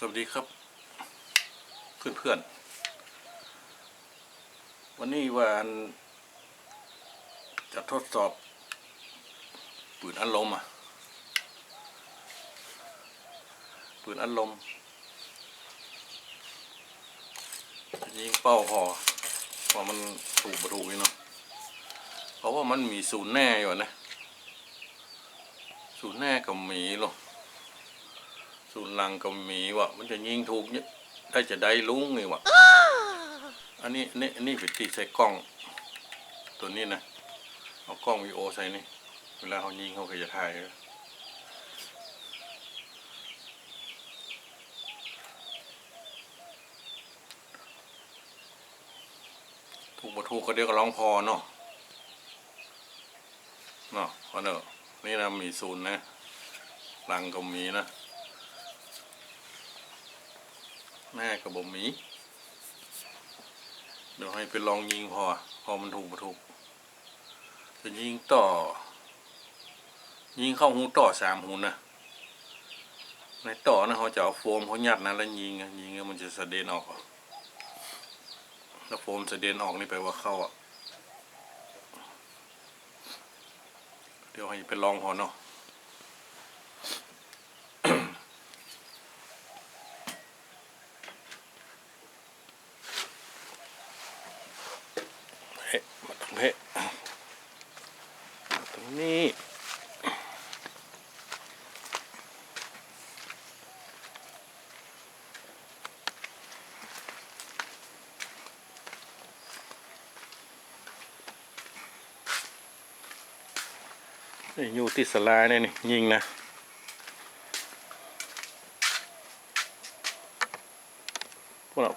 สวัสดีครับ เพื่อนเพื่อนๆวันนี้วันจะทดสอบปืนอัดลมอะปืนอัดลมยิงเป้าพอว่ามันถูกประถูนี่เนาะเพราะว่ามันมีศูนย์แน่อยู่นะศูนย์แน่กับมีหรอก สูนลังก็มีว่ะมันจะยิงถูกเนี่ยได้จะได้ลุงนี่ว่ะอันนี้นนี้อันนี้ไปติดใส่กล้อง ตัวนี้นะเอากล้องวีโอใส่นี่เวลาเขายิงเขาก็จะถ่ายถูกบ่ถูกก็เดี๋ยวก็ร้องพอเนาะเนาะพอเนอะนี่นะมีศูนย์นะลังก็มีนะ แม่กับบ่มีเดี๋ยวให้ไปลองยิงพอ พอมันถูกบ่ถูกจะยิงต่อ ยิงเข้าหูต่อสามหูนะในต่อนะเขาจะเอาโฟมเขายัดนะแล้วยิงยิงแล้วมันจะสะเด็นออกแล้วโฟมสะเด็นออกนี่แปลว่าเข้าอะเดี๋ยวให้ไปลองพอเนาะ เฮ้มาตรงนี้มาตรงนี้นี่ อยู่ติดสลาเนี่ยนี่ยิงนะพวกเรา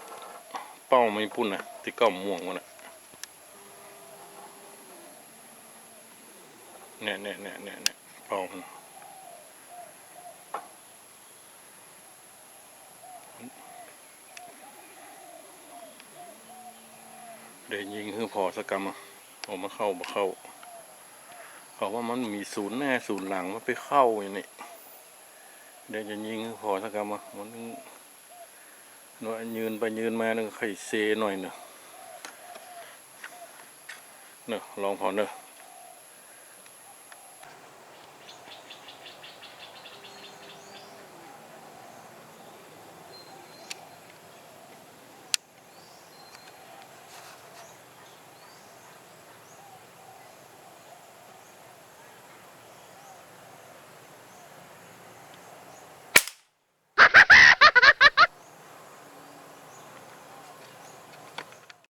เป้าไม่ปุ่นนะที่ก้าม่วงวะนะเนี่ยเนี่ยเนี่ยเนี่ยเนี่ยเป่ามันเดี๋ยวยิงคือพอสกรรมอะออกมาเข้ามาเข้า เขาว่ามันมีศูนย์แน่ศูนย์หลังมันไปเข้าอย่างนี้เดี๋ยวจะยิงพอสักรรมอะมันหน่วยยืนไปยืนมาหนึ่งไข่เซหน่อยเนอะเนอะลองพอเนอะ